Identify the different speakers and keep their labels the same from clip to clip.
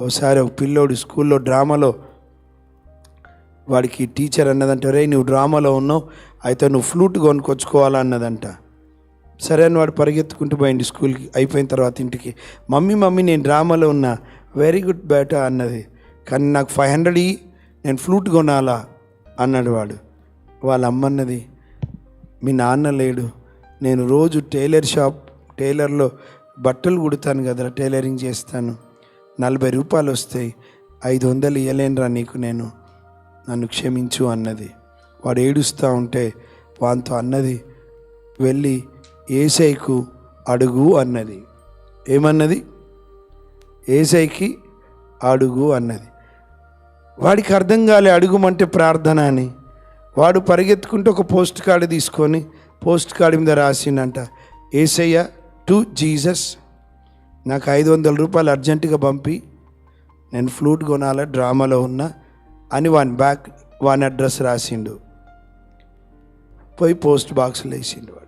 Speaker 1: ఒకసారి ఒక పిల్లోడు స్కూల్లో డ్రామాలో వాడికి టీచర్ అన్నదంట రే నువ్వు డ్రామాలో ఉన్నావు అయితే నువ్వు ఫ్లూట్ కొనుక్కొచ్చుకోవాలా అన్నదంట. సరే అని వాడు పరిగెత్తుకుంటూ పోయింది స్కూల్కి. అయిపోయిన తర్వాత ఇంటికి మమ్మీ మమ్మీ నేను డ్రామాలో ఉన్నా. వెరీ గుడ్ బేట అన్నది. కానీ నాకు ఫైవ్ హండ్రెడ్ ఇ నేను ఫ్లూట్ కొనాలా అన్నాడు వాడు. వాళ్ళ అమ్మన్నది మీ నాన్న లేడు. నేను రోజు టైలర్ షాప్ టైలర్లో బట్టలు కుడతాను కదరా టైలరింగ్ చేస్తాను. నలభై రూపాయలు వస్తాయి ఐదు వందలు ఇవ్వలేనురా నీకు నేను. నన్ను క్షమించు అన్నది. వాడు ఏడుస్తూ ఉంటే వాంతో అన్నది వెళ్ళి ఏసైకు అడుగు అన్నది. ఏమన్నది? ఏసైకి అడుగు అన్నది. వాడికి అర్థం కాలే అడుగుమంటే ప్రార్థన అని. వాడు పరిగెత్తుకుంటూ ఒక పోస్ట్ కార్డు తీసుకొని పోస్ట్ కార్డు మీద రాసిండంట ఏసయ్య టు జీసస్ నాకు ఐదు వందల రూపాయలు అర్జెంటుగా పంపి నేను ఫ్లూట్ కొనాల డ్రామాలో ఉన్నా అని వాని బ్యాక్ వాని అడ్రస్ రాసిండు. పోయి పోస్ట్ బాక్స్లో వేసిండు వాడు.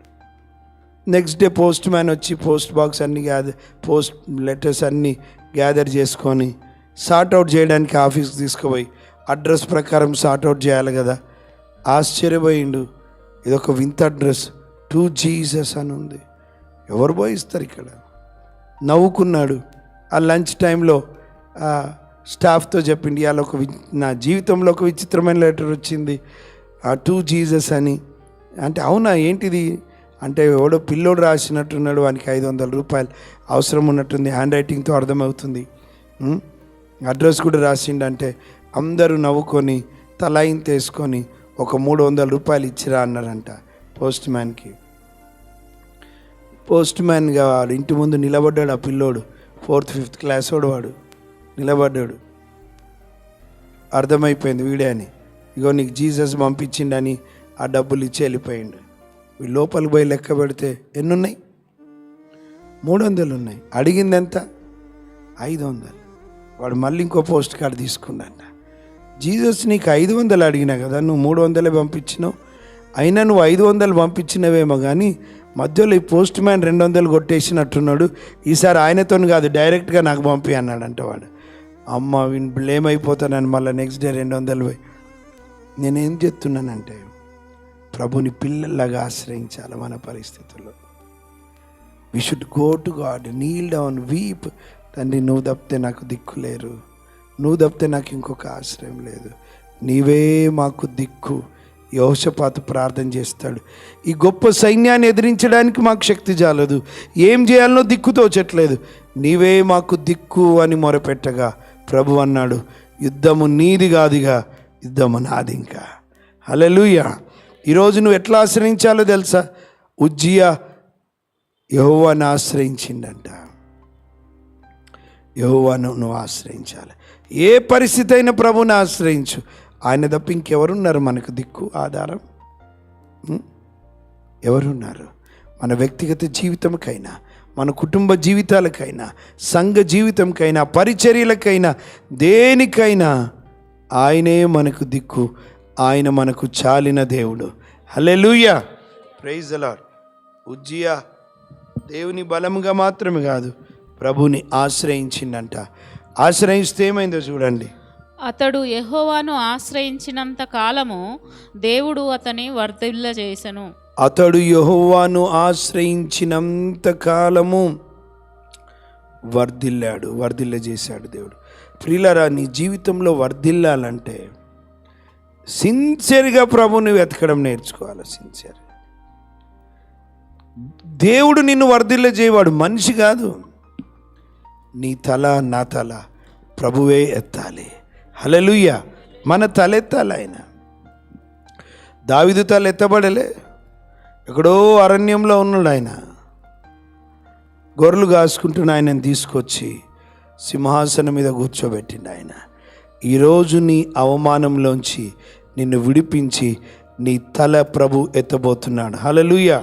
Speaker 1: నెక్స్ట్ డే పోస్ట్ మ్యాన్ వచ్చి పోస్ట్ బాక్స్ అన్ని గ్యాదర్ పోస్ట్ లెటర్స్ అన్నీ గ్యాదర్ చేసుకొని సార్ట్ అవుట్ చేయడానికి ఆఫీస్కి తీసుకుపోయి అడ్రస్ ప్రకారం సార్ట్ అవుట్ చేయాలి కదా. ఆశ్చర్యపోయిండు. ఇదొక వింత అడ్రస్. టు జీసస్ అని ఉంది. ఎవరు పోయిస్తారు ఇక్కడ? నవ్వుకున్నాడు. ఆ లంచ్ టైంలో స్టాఫ్తో చెప్పింది ఇవాళ ఒక వి- నా జీవితంలో ఒక విచిత్రమైన లెటర్ వచ్చింది. ఆ టూ జీసస్ అని. అంటే అవునా ఏంటిది? అంటే ఎవడో పిల్లోడు రాసినట్టున్నాడు వానికి ఐదు వందల రూపాయలు అవసరం ఉన్నట్టుంది హ్యాండ్ రైటింగ్తో అర్థమవుతుంది. అడ్రస్ కూడా రాసిండంటే అందరూ నవ్వుకొని తలాయింతేసుకొని ఒక మూడు వందల రూపాయలు ఇచ్చిరా అన్నారంట పోస్ట్ మ్యాన్కి. పోస్ట్ మ్యాన్గా వాడు. ఇంటి ముందు నిలబడ్డాడు ఆ పిల్లోడు. ఫోర్త్ ఫిఫ్త్ క్లాస్ వాడు వాడు. నిలబడ్డాడు. అర్థమైపోయింది వీడే అని. ఇగో నీకు జీసస్ పంపించిండని ఆ డబ్బులు ఇచ్చి వెళ్ళిపోయిండు. వీళ్ళు లోపలికి పోయి లెక్క పెడితే ఎన్ని ఉన్నాయి మూడు వందలు ఉన్నాయి అడిగింది ఎంత ఐదు వందలు వాడు మళ్ళీ ఇంకో పోస్ట్ కార్డు తీసుకున్నాడు జీసస్ నీకు ఐదు వందలు అడిగినా కదా నువ్వు మూడు వందలే పంపించినావు. అయినా నువ్వు ఐదు వందలు పంపించినవేమో కానీ మధ్యలో ఈ పోస్ట్ మ్యాన్ రెండు వందలు కొట్టేసినట్టున్నాడు. ఈసారి ఆయనతో కాదు డైరెక్ట్గా నాకు పంపి అన్నాడంట వాడు. అమ్మ వీని బ్లేమ్ అయిపోతానని మళ్ళీ నెక్స్ట్ డే రెండు వందలు పోయి. నేనేం చెప్తున్నానంటే ప్రభుని పిల్లల్లాగా ఆశ్రయించాలి మన పరిస్థితుల్లో. We should go to God kneel down weep తండ్రి నువ్వు తప్పితే నాకు దిక్కు లేరు నువ్వు తప్పితే నాకు ఇంకొక ఆశ్రయం లేదు. నీవే మాకు దిక్కు. యోషపాత ప్రార్థన చేస్తాడు. ఈ గొప్ప సైన్యాన్ని ఎదిరించడానికి మాకు శక్తి చాలదు ఏం చేయాలనో దిక్కు తోచట్లేదు. నీవే మాకు దిక్కు అని మొరపెట్టగా ప్రభు అన్నాడు. యుద్ధము నీది కాదుగా యుద్ధము నాది ఇంకా. హలలుయ ఈరోజు నువ్వు ఎట్లా ఆశ్రయించాలో తెలుసా? ఉజ్జియా యహోవాను ఆశ్రయించిండంట యహోవాను నువ్వు ఆశ్రయించాలి. ఏ పరిస్థితి అయినా ప్రభుని ఆశ్రయించు. ఆయన తప్ప ఇంకెవరున్నారు మనకు దిక్కు ఆధారం? ఎవరున్నారు? మన వ్యక్తిగత జీవితంకైనా మన కుటుంబ జీవితాలకైనా సంఘ జీవితంకైనా పరిచర్యలకైనా దేనికైనా ఆయనే మనకు దిక్కు ఆయన మనకు చాలిన దేవుడు. హల్లెలూయా! ప్రైజ్ అలాడ్ ఉజ్జియా దేవుని బలముగా మాత్రమే కాదు ప్రభుని ఆశ్రయించిండంట ఆశ్రయిస్తే ఏమైందో చూడండి.
Speaker 2: అతడు యహోవాను ఆశ్రయించినంత కాలము దేవుడు అతని వర్ధిల్లజేసెను.
Speaker 1: అతడు యహోవాను ఆశ్రయించినంత కాలము వర్ధిల్లాడు వర్ధిల్ల చేశాడు దేవుడు. ప్రియులరా నీ జీవితంలో వర్ధిల్లాలంటే సిన్సియర్గా ప్రభుని వెతకడం నేర్చుకోవాలి సిన్సియర్ దేవుడు నిన్ను వర్ధిల్ల చేయవాడు మనిషి కాదు. నీ తల నా తల ప్రభువే ఎత్తాలి. హలలుయ్య మన తలెత్తాలి ఆయన దావిదు తల ఎత్తబడలే. ఎక్కడో అరణ్యంలో ఉన్నాడు ఆయన గొర్రెలు కాసుకుంటున్న ఆయనను తీసుకొచ్చి సింహాసనం మీద కూర్చోబెట్టిండు ఆయన ఈరోజు నీ అవమానంలోంచి నిన్ను విడిపించి నీ తల ప్రభు ఎత్తబోతున్నాడు. హలలుయ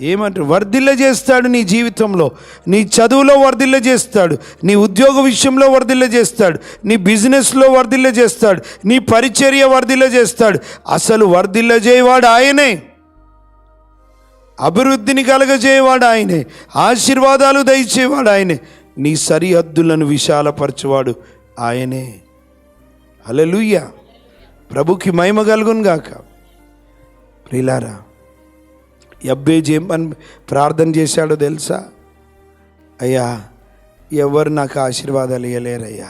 Speaker 1: ఏమంటారు? వర్ధిల్ల చేస్తాడు నీ జీవితంలో. నీ చదువులో వర్ధిల్ల చేస్తాడు. నీ ఉద్యోగ విషయంలో వర్ధిల్ల చేస్తాడు. నీ బిజినెస్లో వర్ధిల్ల చేస్తాడు. నీ పరిచర్య వర్ధిల్ల చేస్తాడు. అసలు వర్ధిల్ల చేయవాడు ఆయనే. అభివృద్ధిని కలగజేయవాడు ఆయనే. ఆశీర్వాదాలు దయచేవాడు ఆయనే. నీ సరిహద్దులను విశాలపరచువాడు ఆయనే. అలలుయ్య ప్రభుకి మహిమ కలుగును గాక ప్రిలారా ఎబ్బేజ్ ఏం ప్రార్థన చేశాడో తెలుసా? అయ్యా ఎవరు నాకు ఆశీర్వాదాలు ఇవ్వలేరయ్యా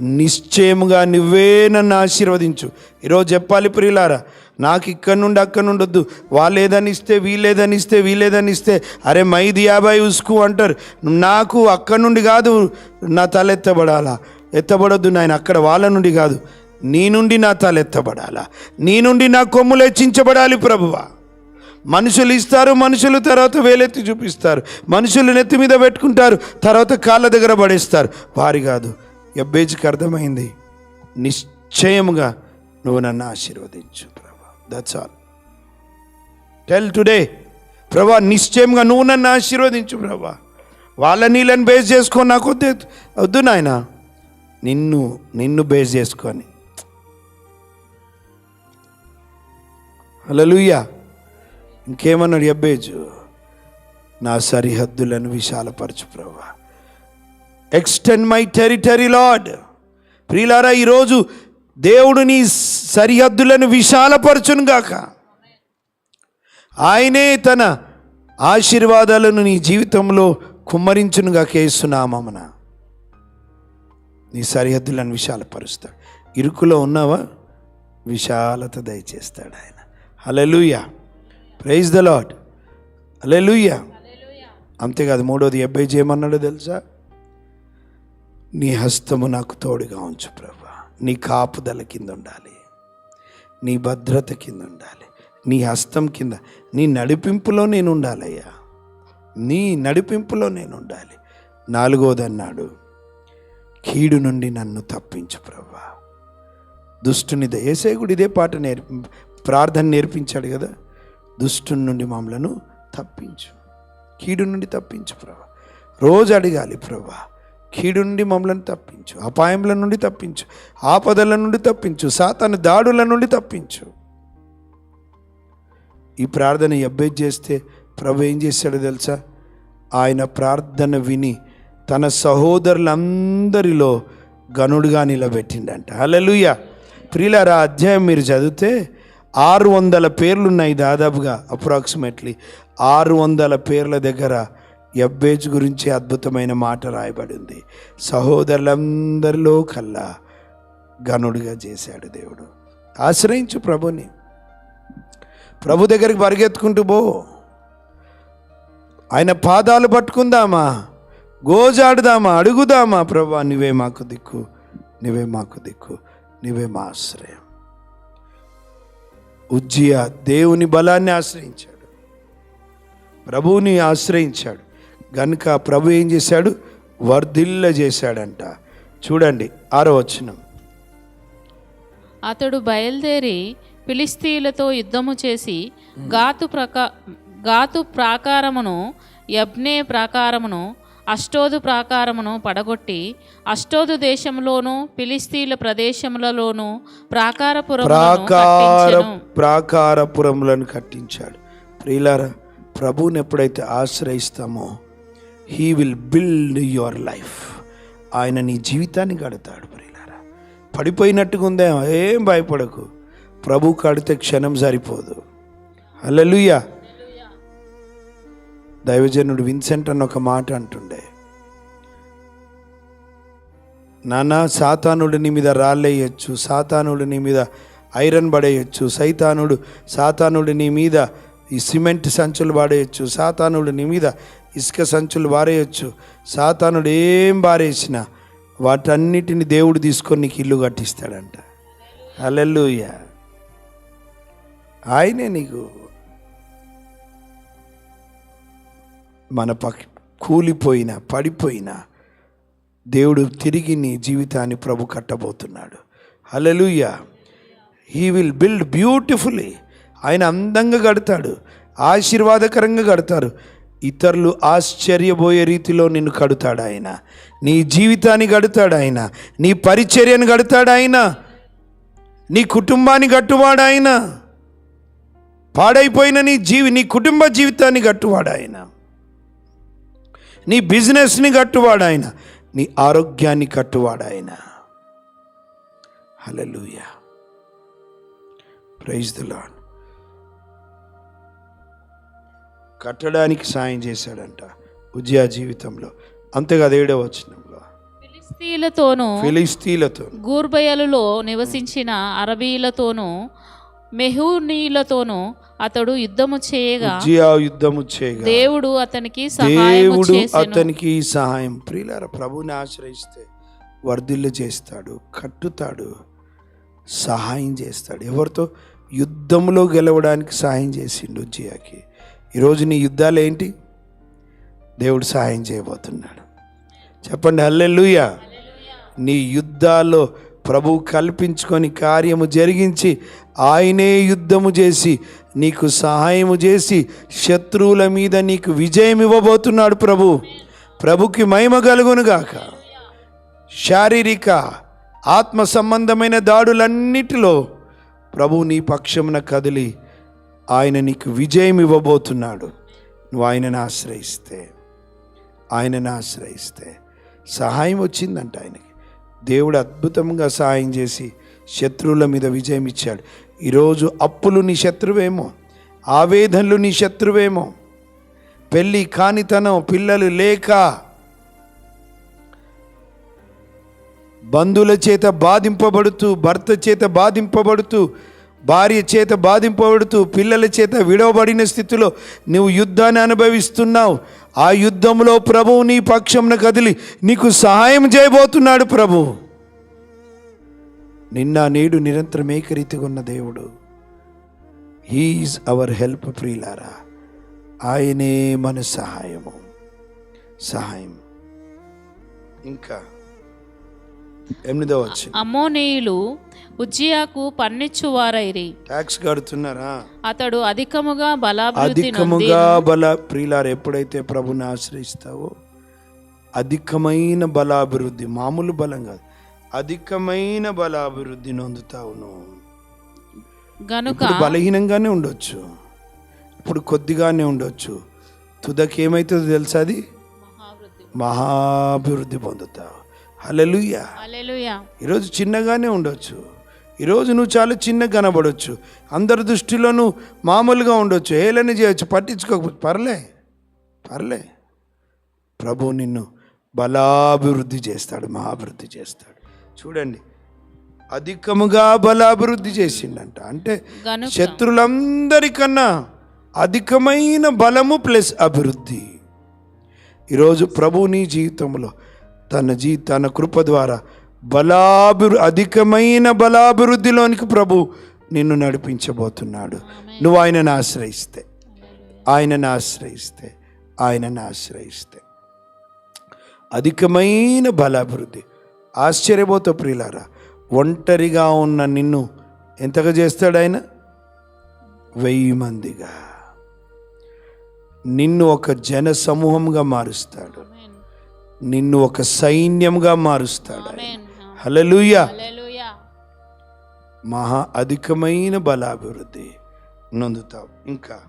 Speaker 1: నిశ్చయముగా నువ్వే నన్ను ఆశీర్వదించు. ఈరోజు చెప్పాలి ప్రియులారా నాకు ఇక్కడ నుండి అక్కడ నుండి వద్దు. వాళ్ళు ఏదని ఇస్తే వీళ్ళేదని ఇస్తే వీళ్ళేదని ఇస్తే అరే మైది యాభై ఉసుకు అంటారు. నాకు అక్కడ నుండి కాదు నా తల ఎత్తబడాలా? ఎత్తబడొద్దు నాయన అక్కడ వాళ్ళ నుండి కాదు. నీ నుండి నా తల ఎత్తబడాలా? నీ నుండి నా కొమ్ములు హెచ్చించబడాలి ప్రభువా. మనుషులు ఇస్తారు మనుషులు తర్వాత వేలెత్తి చూపిస్తారు. మనుషులు నెత్తి మీద పెట్టుకుంటారు తర్వాత కాళ్ళ దగ్గర పడేస్తారు. వారి కాదు. ఎబ్బేజ్కి అర్థమైంది. నిశ్చయముగా నువ్వు నన్ను ఆశీర్వదించు ప్రభా. దట్స్ ఆల్ టెల్ టుడే ప్రభా నిశ్చయంగా నువ్వు నన్ను ఆశీర్వదించు ప్రభా. వాళ్ళ నీళ్ళని బేస్ చేసుకొని నాకు వద్దు. వద్దు నాయన. నిన్ను నిన్ను బేస్ చేసుకొని. హల్లెలూయా ఇంకేమన్నాడు ఎబ్బేజు నా సరిహద్దులను విశాలపరచు ప్రభా ఎక్స్టెండ్ మై టెరిటరీ లార్డ్ ప్రియులారా ఈరోజు దేవుడు నీ సరిహద్దులను విశాలపరచును గాక. ఆయనే తన ఆశీర్వాదాలను నీ జీవితంలో కుమ్మరించునుగా వేస్తున్నామన నీ సరిహద్దులను విశాలపరుస్తాడు. ఇరుకులో ఉన్నావా? విశాలత దయచేస్తాడు ఆయన. Hallelujah praise the Lord hallelujah అంతేకాదు మూడోది అబ్బాయి చేయమన్నాడో తెలుసా? నీ హస్తము నాకు తోడుగా ఉంచు ప్రభా. నీ కాపుదల కింద ఉండాలి. నీ భద్రత కింద ఉండాలి. నీ హస్తం కింద నీ నడిపింపులో నేను ఉండాలయ్యా. నీ నడిపింపులో నేను ఉండాలి. నాలుగోదన్నాడు కీడు నుండి నన్ను తప్పించు ప్రభా. దుష్టుని ఏసేగుడు ఇదే పాట నేర్పి ప్రార్థన నేర్పించాడు కదా. దుష్టుని నుండి మమ్మలను తప్పించు. కీడు నుండి తప్పించు ప్రభా. రోజు అడగాలి ప్రభా. కీడు నుండి మమ్మలను తప్పించు. అపాయముల నుండి తప్పించు. ఆపదల నుండి తప్పించు. సాతాను దాడుల నుండి తప్పించు. ఈ ప్రార్థన ఎబ్బేజ్ చేస్తే ప్రభు ఏం చేశాడో తెలుసా? ఆయన ప్రార్థన విని తన సహోదరులందరిలో గనుడుగా నిలబెట్టిండంట. అలలుయ ప్రియులారా ఆ అధ్యాయం మీరు చదివితే ఆరు వందల పేర్లు ఉన్నాయి దాదాపుగా అప్రాక్సిమేట్లీ ఆరు వందల పేర్ల దగ్గర ఎబ్బేజ్ గురించి అద్భుతమైన మాట రాయబడింది. సహోదరులందరిలో కల్లా గనుడిగా చేశాడు దేవుడు. ఆశ్రయించు ప్రభుని. ప్రభు దగ్గరికి పరిగెత్తుకుంటూ పో. ఆయన పాదాలు పట్టుకుందామా? గోజాడుదామా? అడుగుదామా? ప్రభా నువ్వే మాకు దిక్కు. నువ్వే మాకు దిక్కు. నువ్వే మా ఆశ్రయం. ఉజ్జియా దేవుని బలాన్ని ఆశ్రయించాడు. ప్రభువుని ఆశ్రయించాడు. గనుక ప్రభు ఏం చేశాడు? వర్ధిల్ల చేశాడంట. చూడండి ఆరో వచనం.
Speaker 2: అతడు బయలుదేరి ఫిలిస్తీయులతో యుద్ధము చేసి గాతు ప్రకా గాతు ప్రాకారమును యబ్నే ప్రాకారమును అష్టోదు ప్రాకారమును పడగొట్టి అష్టోదు దేశంలోను ఫిలిస్తీన్ల ప్రదేశములలోను ప్రాకారపురములను
Speaker 1: ప్రాకార ప్రాకారపురములను కట్టించాడు. ప్రియులారా ప్రభువుని ఎప్పుడైతే ఆశ్రయిస్తామో he will build your life ఆయన నీ జీవితాన్ని కడతాడు ప్రియులారా. పడిపోయినట్టుగా ఉందే ఏం భయపడకు. ప్రభు కడితే క్షణం సరిపోదు. హల్లెలూయా. దైవజనుడు విన్సెంట్ అన్న ఒక మాట అంటుండే. నాన్న సాతానుడు నీ మీద రాళ్ళేయచ్చు సాతానుడు నీ మీద ఐరన్ పడేయచ్చు సైతానుడు సాతానుడు నీ మీద ఈ సిమెంట్ సంచులు పాడేయచ్చు సాతానుడు నీ మీద ఇసుక సంచులు వారేయచ్చు సాతానుడు ఏం బారేసినా వాటన్నిటిని దేవుడు తీసుకొని నీకు ఇల్లు కట్టిస్తాడంట. అలెల్లుయ ఆయనే నీకు మన పక్ కూలిపోయిన పడిపోయిన దేవుడు తిరిగి నీ జీవితాన్ని ప్రభు కట్టబోతున్నాడు. Hallelujah he will build beautifully ఆయన అందంగా కడతాడు. ఆశీర్వాదకరంగా కడతారు. ఇతరులు ఆశ్చర్యపోయే రీతిలో నిన్ను కడతాడు ఆయన. నీ జీవితాన్ని గడుతాడు ఆయన. నీ పరిచర్యను కడతాడు ఆయన. నీ కుటుంబాన్ని కట్టువాడు ఆయన. పాడైపోయిన నీ జీవి నీ కుటుంబ జీవితాన్ని కట్టువాడు ఆయన. నీ బిజినెస్ని కట్టువాడు ఆయన నీ ఆరోగ్యాన్ని కట్టువాడు ఆయన. హలలుయ ప్రైజ్ ద లాడ్ కట్టడానికి సాయం చేశాడంట ఉజ్జయా జీవితంలో. అంతేకాదు ఏడవ వచనంలో.
Speaker 2: ఫిలిస్తీన్లతోనూ
Speaker 1: ఫిలిస్తీన్లతో
Speaker 2: గూర్బయలులో నివసించిన అరబీలతోనూ మెహూనీలతోనూ అతడు యుద్ధము చేయగా
Speaker 1: యుద్ధము చేయగా
Speaker 2: దేవుడు అతనికి
Speaker 1: దేవుడు అతనికి సహాయం. ప్రియులార ప్రభుని ఆశ్రయిస్తే వర్ధిల్లు చేస్తాడు కట్టుతాడు సహాయం చేస్తాడు. ఎవరితో? యుద్ధంలో గెలవడానికి సహాయం చేసిండు ఉజ్జయాకి. ఈరోజు నీ యుద్ధాలు ఏంటి? దేవుడు సహాయం చేయబోతున్నాడు. చెప్పండి హల్లెలూయా. నీ యుద్ధాల్లో ప్రభు కల్పించుకొని కార్యము జరిగించి ఆయనే యుద్ధము చేసి నీకు సహాయము చేసి శత్రువుల మీద నీకు విజయం ఇవ్వబోతున్నాడు ప్రభు. ప్రభుకి మహిమ కలుగునుగాక. శారీరక ఆత్మ సంబంధమైన దాడులన్నిటిలో ప్రభు నీ పక్షమున కదిలి ఆయన నీకు విజయం ఇవ్వబోతున్నాడు. నువ్వు ఆయనను ఆశ్రయిస్తే ఆయనను ఆశ్రయిస్తే సహాయం వచ్చిందంట ఆయనకి. దేవుడు అద్భుతంగా సహాయం చేసి శత్రువుల మీద విజయం ఇచ్చాడు. ఈరోజు అప్పులు నీ శత్రువేమో ఆవేదనలు నీ శత్రువేమో పెళ్ళి కానితనం పిల్లలు లేక బంధువుల చేత బాధింపబడుతూ భర్త చేత బాధింపబడుతూ భార్య చేత బాధింపబడుతూ పిల్లల చేత విడవబడిన స్థితిలో నువ్వు యుద్ధాన్ని అనుభవిస్తున్నావు. ఆ యుద్ధంలో ప్రభువు నీ పక్షంన కదిలి నీకు సహాయం చేయబోతున్నాడు ప్రభు. నిన్న నేడు నిరంతరం ఏకరీతిగా ఉన్న దేవుడు హీఈస్ అవర్ హెల్ప్ ప్రియులారా. ఆయనే మన సహాయము. సహాయం. ఇంకా ఎనిమిదో వచ్చింది
Speaker 2: అమ్మోనీయులు ఉజ్జియాకు పన్నిచ్చువారైరి.
Speaker 1: ట్యాక్స్ కడుతున్నారా?
Speaker 2: అతడు అధికముగా బలాభివృద్ధి నొంది
Speaker 1: అధికముగా బల ప్రియులారు ఎప్పుడైతే ప్రభుని ఆశ్రయిస్తావో అధికమైన బలాభివృద్ధి మామూలు బలం కాదు. అధికమైన బలాభివృద్ధి నొందుతావు నువ్వు
Speaker 2: గనుక
Speaker 1: బలహీనంగానే ఉండొచ్చు. ఇప్పుడు కొద్దిగానే ఉండొచ్చు. తుదకి ఏమవుతుందో తెలుసా అది? మహాభివృద్ధి. పొందుతావు. హల్లెలూయా. ఈరోజు చిన్నగానే ఉండొచ్చు. ఈరోజు నువ్వు చాలా చిన్నగా కనబడవచ్చు అందరి దృష్టిలో నువ్వు మామూలుగా ఉండొచ్చు. ఏలని చేయొచ్చు. పట్టించుకోకపోతే పర్లే. పర్లే. ప్రభు నిన్ను బలాభివృద్ధి చేస్తాడు మహాభివృద్ధి చేస్తాడు. చూడండి. అధికముగా బలాభివృద్ధి చేసిండంట. అంటే శత్రులందరికన్నా అధికమైన బలము ప్లస్ అభివృద్ధి. ఈరోజు ప్రభు నీ జీవితంలో తన జీ తన కృప ద్వారా బలాభివృ అధికమైన బలాభివృద్ధిలోనికి ప్రభు నిన్ను నడిపించబోతున్నాడు. నువ్వు ఆయనను ఆశ్రయిస్తే. ఆయనను ఆశ్రయిస్తే. ఆయనను ఆశ్రయిస్తే. అధికమైన బలాభివృద్ధి. ఆశ్చర్యపోతా ప్రియులారా ఒంటరిగా ఉన్న నిన్ను ఎంతగా చేస్తాడు ఆయన? వెయ్యి మందిగా. నిన్ను ఒక జన సమూహంగా మారుస్తాడు. నిన్ను ఒక సైన్యంగా మారుస్తాడు హల్లెలూయా. మహా అధికమైన బలాభివృద్ధి నొందుతావు. ఇంకా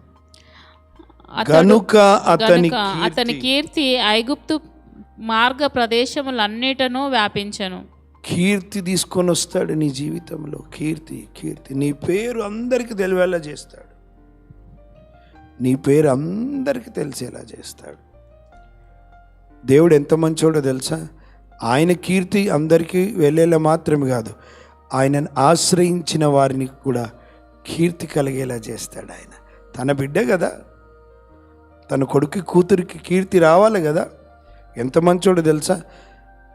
Speaker 1: కనుక అతని
Speaker 2: అతని కీర్తి ఐగుప్తు మార్గ ప్రదేశములన్నిటను వ్యాపించను.
Speaker 1: కీర్తి తీసుకొని వస్తాడు నీ జీవితంలో. కీర్తి కీర్తి. నీ పేరు అందరికీ తెలివేలా చేస్తాడు. నీ పేరు అందరికీ తెలిసేలా చేస్తాడు. దేవుడు ఎంత మంచోడో తెలుసా? ఆయన కీర్తి అందరికీ వెళ్ళేలా మాత్రమే కాదు ఆయనను ఆశ్రయించిన వారిని కూడా కీర్తి కలిగేలా చేస్తాడు ఆయన. తన బిడ్డ కదా. తన కొడుకు కూతురికి కీర్తి రావాలి కదా. ఎంత మంచోడు తెలుసా?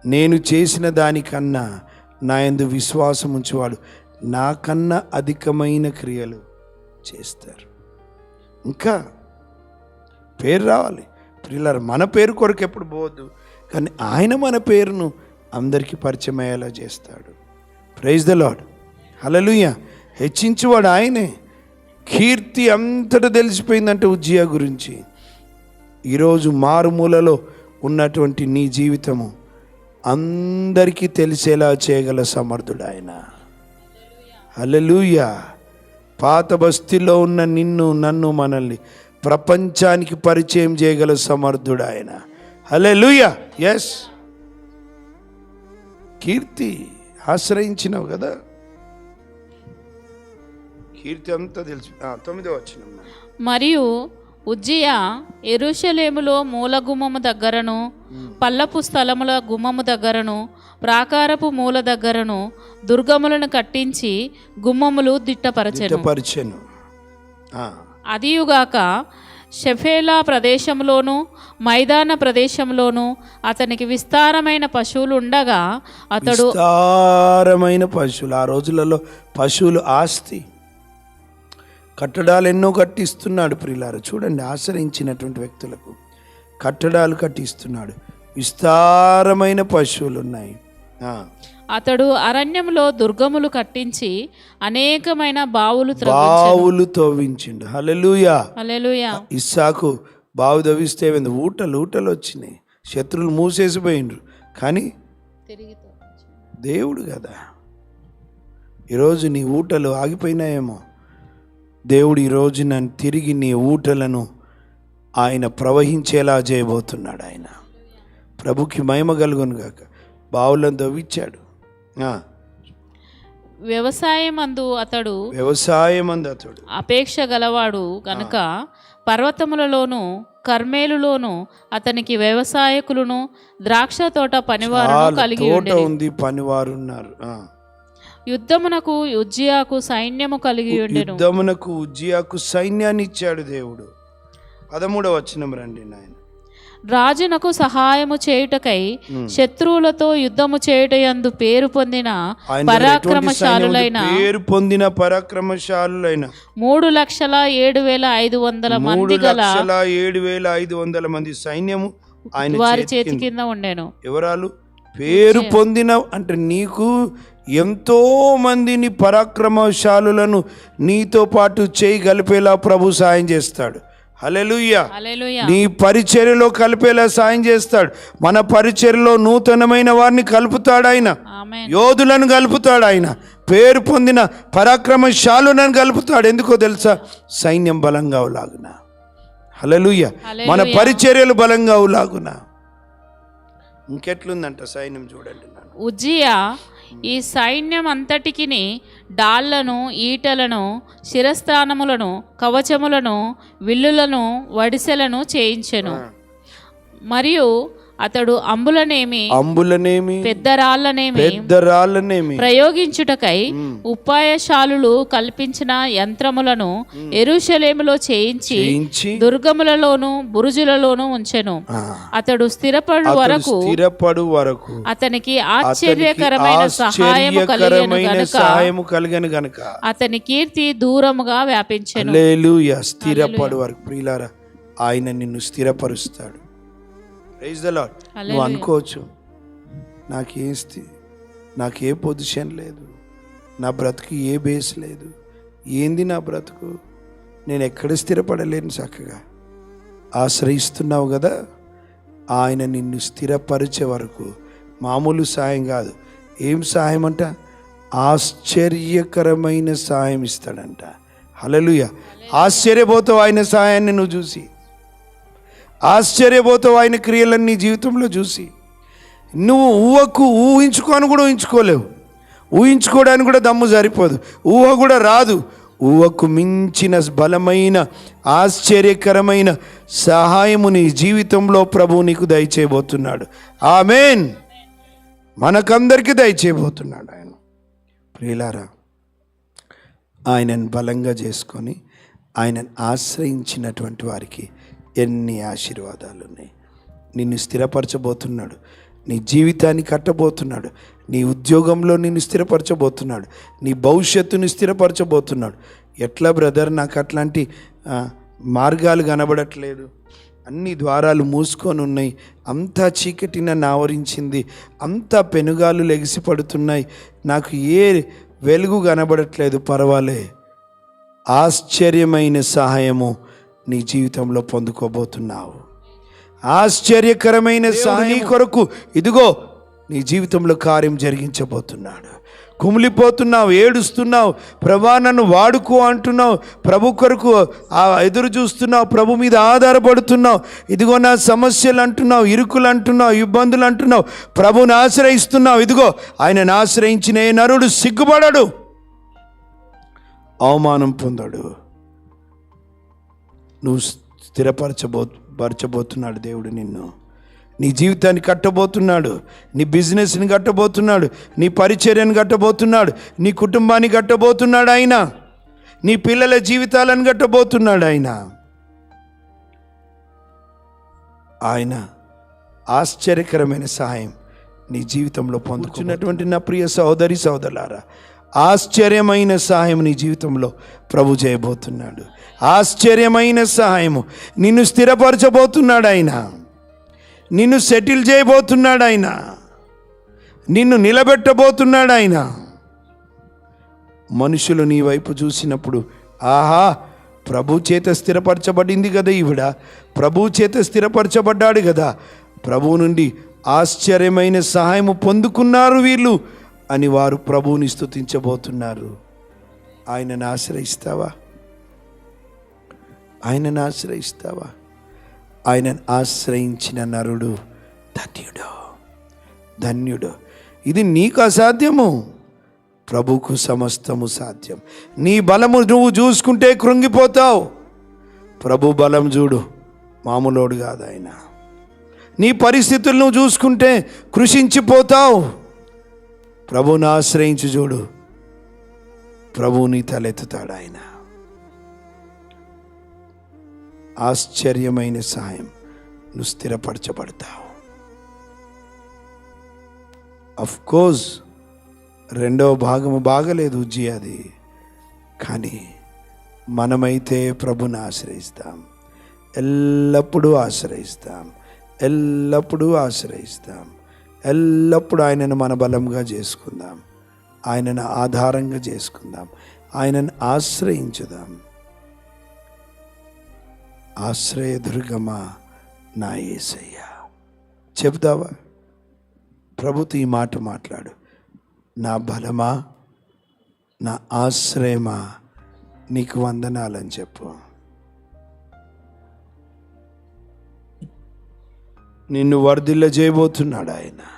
Speaker 1: నేను చేసిన దానికన్నా నా ఎందు విశ్వాసం ఉంచేవాడు నాకన్నా అధికమైన క్రియలు చేస్తారు. ఇంకా పేరు రావాలి. ప్రియులారు మన పేరు కొరకు ఎప్పుడు పోవద్దు. కానీ ఆయన మన పేరును అందరికీ పరిచయం అయ్యేలా చేస్తాడు. ప్రైజ్ ద లాడ్ హలలుయ హెచ్చించువాడు ఆయనే. కీర్తి అంతటా తెలిసిపోయిందంటే ఉజ్జియా గురించి. ఈరోజు మారుమూలలో ఉన్నటువంటి నీ జీవితము అందరికీ తెలిసేలా చేయగల సమర్థుడు ఆయన హల్లెలూయా. పాత బస్తీలో ఉన్న నిన్ను నన్ను మనల్ని ప్రపంచానికి పరిచయం చేయగల సమర్థుడు ఆయన హలే ఎస్ కీర్తి ఆశ్రయించినావు కదా? కీర్తి అంతా తెలిసి. తొమ్మిదో వచ్చిన
Speaker 2: మరియు ఉజ్జియా ఎరుషలేములో మూల గుమ్మము దగ్గరను పల్లపు స్థలముల గుమ్మము దగ్గరను ప్రాకారపు మూల దగ్గరను దుర్గములను కట్టించి గుమ్మములు దిట్టపరచెను.
Speaker 1: పరిచను
Speaker 2: అదియుగాక షెఫేలా ప్రదేశంలోను మైదాన ప్రదేశంలోను అతనికి విస్తారమైన పశువులు ఉండగా అతడు
Speaker 1: విస్తారమైన పశువులు. ఆ రోజులలో పశువులు ఆస్తి. కట్టడాలు ఎన్నో కట్టిస్తున్నాడు ప్రియులారు. చూడండి ఆశ్రయించినటువంటి వ్యక్తులకు కట్టడాలు కట్టిస్తున్నాడు. విస్తారమైన పశువులు ఉన్నాయి
Speaker 2: అతడు అరణ్యంలో దుర్గములు కట్టించి అనేకమైన బావులు
Speaker 1: బావులు తవ్వించిండు. హల్లెలూయా. ఇస్సాకు బావు తవ్విస్తే ఏమైంది ఊటలు ఊటలు వచ్చినాయి. శత్రువులు మూసేసిపోయిండ్రు. కానీ
Speaker 2: తిరిగి
Speaker 1: దేవుడు కదా. ఈరోజు నీ ఊటలు ఆగిపోయినాయేమో. దేవుడు ఈరోజు నన్ను తిరిగి నీ ఊటలను ఆయన ప్రవహించేలా చేయబోతున్నాడు ఆయన. ప్రభుకి మహిమ కలుగును గాక. బావులను తవ్విచ్చాడు.
Speaker 2: వ్యవసాయమందు అతడు
Speaker 1: వ్యవసాయం అంది అతడు.
Speaker 2: అపేక్ష గలవాడు గనుక పర్వతములలోను కర్మేలులోను అతనికి వ్యవసాయకులను ద్రాక్ష తోట పనివారును
Speaker 1: చాలా
Speaker 2: కలిగి
Speaker 1: తోట ఉంది పనివారు ఉన్నారు ఆ.
Speaker 2: యుద్ధమునకు ఉజ్జియాకు సైన్యము కలిగి ఉండెను.
Speaker 1: యుద్ధమునకు ఉజ్జియాకు సైన్యాన్ని ఇచ్చాడు దేవుడు. పదమూడవ వచనం రండి నాయన.
Speaker 2: రాజునకు సహాయము చేయుటకై శత్రువులతో యుద్ధము చేయుటయందు పేరు పొందిన? పరాక్రమశాలులైన
Speaker 1: పేరు పొందిన పరాక్రమశాలులైన
Speaker 2: మూడు లక్షల ఏడు వేల ఐదు వందల మంది గల
Speaker 1: లక్షల ఏడు వేల ఐదు వందల మంది సైన్యము ఆయన
Speaker 2: వారి చేతి కింద ఉండెను.
Speaker 1: ఎవరాలు? పేరు పొందిన అంటే నీకు ఎంతో మందిని పరాక్రమశాలులను నీతో పాటు చేయి కలిపేలా ప్రభు సాయం చేస్తాడు. హల్లెలూయా. నీ పరిచర్యలో కలిపేలా సాయం చేస్తాడు. మన పరిచర్యలో నూతనమైన వారిని కలుపుతాడు ఆయన యోధులను కలుపుతాడు ఆయన పేరు పొందిన పరాక్రమశాలులను కలుపుతాడు. ఎందుకో తెలుసా? సైన్యం బలంగా అవులాగున హలలుయ మన పరిచర్యలు బలంగా అవులాగున ఇంకెట్లుందంట సైన్యం చూడండి నాన్న.
Speaker 2: ఈ సైన్యం అంతటికి డాళ్ళను ఈటలను శిరస్థానములను కవచములను విల్లులను వడిసెలను చేయించెను. మరియు అతడు అంబులనేమి
Speaker 1: అంబులనేమి
Speaker 2: పెద్ద రాళ్ళనేమి
Speaker 1: పెద్ద రాళ్ళనేమి
Speaker 2: ప్రయోగించుటకై ఉపాయశాలులు కల్పించిన యంత్రములను ఎరుషలేములో చేయించి దుర్గములలోను బురుజులలోను ఉంచెను. అతడు స్థిరపడు వరకు
Speaker 1: స్థిరపడు వరకు
Speaker 2: అతనికి ఆశ్చర్యకరమైన సహాయము కలిగెను
Speaker 1: సహాయము కలిగను గనుక.
Speaker 2: అతని కీర్తి దూరముగా వ్యాపించెను.
Speaker 1: స్థిరపడు వరకు. ప్రియులారా ఆయన నిన్ను స్థిరపరుస్తాడు. ప్రైజ్ ద నువ్వు అనుకోవచ్చు. నాకేం స్థి నాకు ఏ పొజిషన్ లేదు. నా బ్రతుకు ఏ బేస్ లేదు. ఏంది నా బ్రతుకు? నేను ఎక్కడ స్థిరపడలేను చక్కగా. ఆశ్రయిస్తున్నావు కదా? ఆయన నిన్ను స్థిరపరిచే వరకు. మామూలు సాయం కాదు. ఏం సాయం అంట ఆశ్చర్యకరమైన సాయం ఇస్తాడంట. హలలుయ ఆశ్చర్యపోతావు ఆయన సాయాన్ని నువ్వు చూసి. ఆశ్చర్యపోతావు ఆయన క్రియలను నీ జీవితంలో చూసి నువ్వు ఊహకు ఊహించుకొని కూడా ఊహించుకోలేవు. ఊహించుకోవడానికి కూడా దమ్ము సరిపోదు ఊహ కూడా రాదు. ఊహకు మించిన బలమైన ఆశ్చర్యకరమైన సహాయము నీ జీవితంలో ప్రభు నీకు దయచేయబోతున్నాడు. ఆమెన్. మనకందరికీ దయచేయబోతున్నాడు ఆయన. ప్రియులారా ఆయనను బలంగా చేసుకొని ఆయనను ఆశ్రయించినటువంటి వారికి ఎన్ని ఆశీర్వాదాలు ఉన్నాయి నిన్ను స్థిరపరచబోతున్నాడు. నీ జీవితాన్ని కట్టబోతున్నాడు. నీ ఉద్యోగంలో నిన్ను స్థిరపరచబోతున్నాడు. నీ భవిష్యత్తుని స్థిరపరచబోతున్నాడు. ఎట్లా బ్రదర్ నాకు అట్లాంటి మార్గాలు కనబడట్లేదు. అన్ని ద్వారాలు మూసుకొని ఉన్నాయి అంతా చీకటిన నావరించింది. అంతా పెనుగాలు లెగిసి పడుతున్నాయి. నాకు ఏ వెలుగు కనబడట్లేదు. పర్వాలే. ఆశ్చర్యమైన సహాయము. నీ జీవితంలో పొందుకోబోతున్నావు. ఆశ్చర్యకరమైన సహాయం కొరకు ఇదిగో నీ జీవితంలో కార్యం జరిగించబోతున్నాడు. కుమిలిపోతున్నావు ఏడుస్తున్నావు ప్రభా నన్ను వాడుకో అంటున్నావు ప్రభు కొరకు ఆ ఎదురు చూస్తున్నావు ప్రభు మీద ఆధారపడుతున్నావు. ఇదిగో నా సమస్యలు అంటున్నావు ఇరుకులు అంటున్నావు ఇబ్బందులు అంటున్నావు ప్రభుని ఆశ్రయిస్తున్నావు. ఇదిగో ఆయనను ఆశ్రయించిన నరుడు సిగ్గుపడడు అవమానం పొందడు. నువ్వు స్థిరపరచబో పరచబోతున్నాడు దేవుడు నిన్ను. నీ జీవితాన్ని కట్టబోతున్నాడు నీ బిజినెస్ని కట్టబోతున్నాడు నీ పరిచర్యను కట్టబోతున్నాడు నీ కుటుంబాన్ని కట్టబోతున్నాడు ఆయన. నీ పిల్లల జీవితాలను కట్టబోతున్నాడు ఆయన. ఆయన ఆశ్చర్యకరమైన సహాయం నీ జీవితంలో పొందుకున్నటువంటి నా ప్రియ సహోదరి సహోదరులారా ఆశ్చర్యమైన సహాయం నీ జీవితంలో ప్రభు చేయబోతున్నాడు. ఆశ్చర్యమైన సహాయము నిన్ను స్థిరపరచబోతున్నాడు ఆయన. నిన్ను సెటిల్ చేయబోతున్నాడు ఆయన. నిన్ను నిలబెట్టబోతున్నాడు ఆయన. మనుషులు నీ వైపు చూసినప్పుడు ఆహా ప్రభు చేత స్థిరపరచబడింది కదా ఈవిడ. ప్రభు చేత స్థిరపరచబడ్డాడు కదా. ప్రభు నుండి ఆశ్చర్యమైన సహాయము పొందుకున్నారు వీళ్ళు. అని వారు ప్రభువుని స్తుతించబోతున్నారు. ఆయనను ఆశ్రయిస్తావా? ఆయనను ఆశ్రయిస్తావా? ఆయనను ఆశ్రయించిన నరుడు ధన్యుడు. ధన్యుడు. ఇది నీకు అసాధ్యము. ప్రభుకు సమస్తము సాధ్యం. నీ బలము నువ్వు చూసుకుంటే కృంగిపోతావు. ప్రభు బలం చూడు. మామూలోడు కాదు ఆయన. నీ పరిస్థితులు నువ్వు చూసుకుంటే కృషించిపోతావు. ప్రభుని ఆశ్రయించి చూడు. ప్రభుని తలెత్తుతాడు ఆయన. ఆశ్చర్యమైన సహాయం నువ్వు స్థిరపరచబడతావు. అఫ్ కోర్స్ రెండవ భాగము బాగలేదు ఉజ్జి అది. కానీ మనమైతే ప్రభుని ఆశ్రయిస్తాం. ఎల్లప్పుడూ ఆశ్రయిస్తాం. ఎల్లప్పుడూ ఆశ్రయిస్తాం. ఎల్లప్పుడూ ఆయనను మన బలంగా చేసుకుందాం. ఆయనను ఆధారంగా చేసుకుందాం. ఆయనను ఆశ్రయించుదాం. ఆశ్రయదుర్గమా నా ఏసయ్య. చెప్తావా ప్రభుత్వ ఈ మాట మాట్లాడు. నా బలమా? నా ఆశ్రయమా? నీకు వందనాలని చెప్పు. నిన్ను వర్ధిల్ల చేయబోతున్నాడు ఆయన.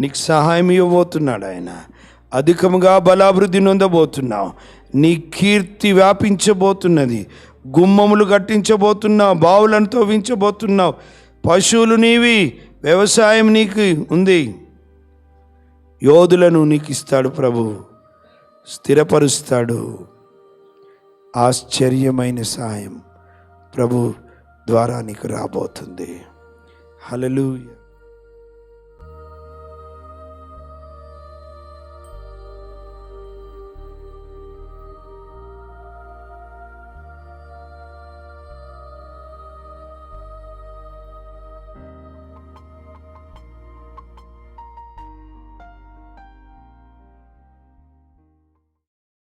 Speaker 1: నీకు సహాయం ఇవ్వబోతున్నాడు ఆయన. అధికముగా బలాభివృద్ధి నొందబోతున్నావు. నీ కీర్తి వ్యాపించబోతున్నది. గుమ్మములు కట్టించబోతున్నావు. బావులను తవ్వించబోతున్నావు. పశువులు నీవి. వ్యవసాయం నీకు ఉంది. యోధులను నీకు ఇస్తాడు ప్రభు. స్థిరపరుస్తాడు. ఆశ్చర్యమైన సహాయం ప్రభు ద్వారా నీకు రాబోతుంది. హల్లెలూయా.